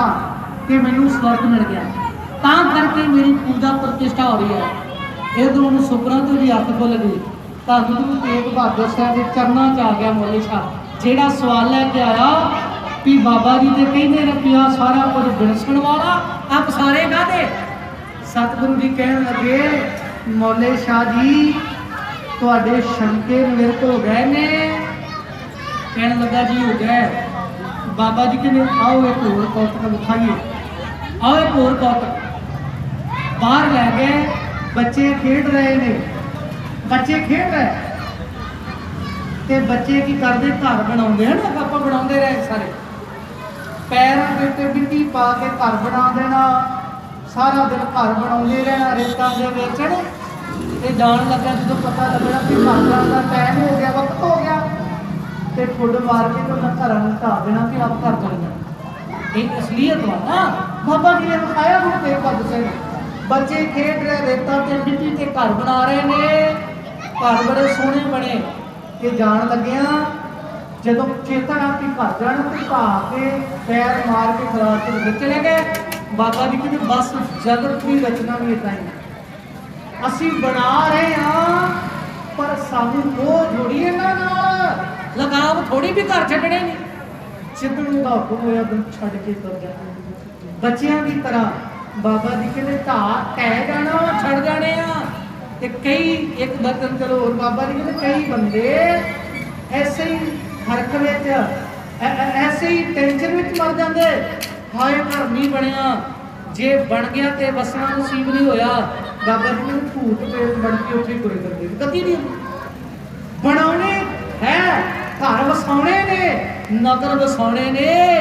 ਕਰਦਾ ਕਿ ਮੈਨੂੰ ਸਵਰਗ ਮਿਲ ਗਿਆ। ਤਾਂ ਕਰਕੇ ਮੇਰੀ ਪੂਜਾ ਪ੍ਰਤਿਸ਼ਠਾ ਹੋ ਰਹੀ ਹੈ। ਇਧਰੋਂ ਉਹਨੂੰ ਸੁਪਨਾ ਤੋਂ ਵੀ ਅੱਖ ਖੁੱਲ ਗਈ। ਤਾਂ ਗੁਰੂ ਤੇਗ ਬਹਾਦਰ ਸਾਹਿਬ ਦੇ ਚਰਨਾਂ 'ਚ ਆ ਗਿਆ ਮੌਲੀ ਸਾਹਿਬ ਜਿਹੜਾ ਸਵਾਲ ਲੈ ਕੇ ਆਇਆ ਵੀ ਬਾਬਾ ਜੀ ਦੇ ਕਹਿੰਦੇ ਰੱਖਿਆ ਸਾਰਾ ਕੁਝ ਬਿਨਸਣ ਵਾਲਾ, ਆਪ ਸਾਰੇ ਕਾਹਦੇ? ਸਤਿਗੁਰੂ ਜੀ ਕਹਿਣ ਲੱਗੇ, ਮੌਲੇ ਸ਼ਾਹ ਜੀ, ਤੁਹਾਡੇ ਸ਼ੰਕੇ ਨਿਰਤ ਹੋ ਗਏ ਨੇ। ਕਹਿਣ ਲੱਗਾ ਜੀ ਹੋ ਗਏ ਬਾਬਾ ਜੀ ਕਹਿੰਦੇ, ਆਓ ਇੱਕ ਹੋਰ ਕੌਤਕ ਵਿਖਾਈਏ। ਆਓ ਇੱਕ ਹੋਰ ਕੌਤਕ। ਬਾਹਰ ਲੈ ਗਏ, ਬੱਚੇ ਖੇਡ ਰਹੇ ਨੇ। ਬੱਚੇ ਖੇਡ ਰਹੇ। ਤੇ ਬੱਚੇ ਕੀ ਕਰਦੇ? ਘਰ ਬਣਾਉਂਦੇ ਹਨ ਆਪਾਂ ਬਣਾਉਂਦੇ ਰਹੇ ਸਾਰੇ। ਪੈਰਾਂ ਦੇ ਉੱਤੇ ਮਿੱਟੀ ਪਾ ਕੇ ਘਰ ਬਣਾ ਦੇਣਾ। ਸਾਰਾ ਦਿਨ ਘਰ ਬਣਾਉਂਦੇ ਰਹਿਣਾ, ਰੇਤਾਂ ਦੇ ਵਿੱਚ ਤੇ ਜਾਣ ਲੱਗਾ ਜਦੋਂ ਪਤਾ ਲੱਗਣਾ ਕਿ ਘਰ ਦਾ ਟਾਈਮ ਹੋ ਗਿਆ, ਵਕਤ ਹੋ ਗਿਆ। ਤੇ ਫੁੱਡ ਮਾਰ ਕੇ ਤੇ ਉਹਨਾਂ ਘਰਾਂ ਨੂੰ ਢਾ ਦੇਣਾ ਕਿ ਆਪ ਘਰ ਚਲੇ ਜਾਣਾ। ਇਹ ਅਸਲੀਅਤ ਵਾ ਨਾ। ਬਾਬਾ ਜੀ ਨੇ ਦਿਖਾਇਆ ਹੁਣ ਤੇ ਪੱਦ ਸਿੰਘ ਬੱਚੇ ਖੇਡ ਰਹੇ, ਰੇਤਾਂ ਤੇ ਮਿੱਟੀ ਤੇ ਘਰ ਬਣਾ ਰਹੇ ਨੇ। ਘਰ ਬੜੇ ਸੋਹਣੇ ਬਣੇ। ਤੇ ਜਾਣ ਲੱਗਿਆ, ਜਦੋਂ ਚੇਤਾ ਆ ਘਰ ਜਾਣਾ ਤੇ ਘਾ ਕੇ ਪੈਰ ਮਾਰ ਕੇ ਖਰਾਬ ਤੇ ਵਿੱਚ ਗਏ। ਬਾਬਾ ਜੀ ਕਹਿੰਦੇ, ਬਸ ਜਗਤ ਦੀ ਰਚਨਾ ਵੀ ਇਦਾਂ ਹੀ। ਅਸੀਂ ਬਣਾ ਰਹੇ ਹਾਂ, ਪਰ ਸਾਨੂੰ ਉਹ ਜੁੜੀ ਇਹਨਾਂ ਨਾਲ ਲਗਾਵ ਥੋੜੀ ਵੀ ਘਰ ਛੱਡਣੇ ਨਹੀਂ ਸਿੱਧੂ ਦਾ ਹੁਕਮ ਹੋਇਆ ਦਿਨ ਛੱਡ ਕੇ ਤੁਰ ਜਾਣਾ। ਬੱਚਿਆਂ ਦੀ ਤਰ੍ਹਾਂ ਬਾਬਾ ਜੀ ਕਹਿੰਦੇ ਢਾ ਕਹਿ ਜਾਣਾ, ਛੱਡ ਜਾਣੇ ਆ। ਤੇ ਕਈ ਇੱਕ ਬਤਨ ਚਲੋ ਹੋਰ ਬਾਬਾ ਜੀ ਕਹਿੰਦੇ ਕਈ ਬੰਦੇ ਐਸੇ ਹੀ ਹਰਕ ਵਿੱਚ ਐਸੇ ਹੀ ਟੈਨਸ਼ਨ ਵਿੱਚ ਮਰ ਜਾਂਦੇ। ਹਾਏ ਘਰ ਨਹੀਂ ਬਣਿਆ। ਜੇ ਬਣ ਗਿਆ ਤੇ ਵਸਣਾ ਨਸੀਬ ਨਹੀਂ ਹੋਇਆ। ਬਾਬਾ ਜੀ ਨੂੰ ਭੂਤ ਪੇਟ ਬਣ ਕੇ ਉੱਥੇ ਤੁਰੇ ਕਰਦੇ ਕਦੀ ਨਹੀਂ। ਬਣਾਉਣੇ ਹੈ ਘਰ ਵਸਾਉਣੇ ਨੇ ਨਗਰ ਵਸਾਉਣੇ ਨੇ।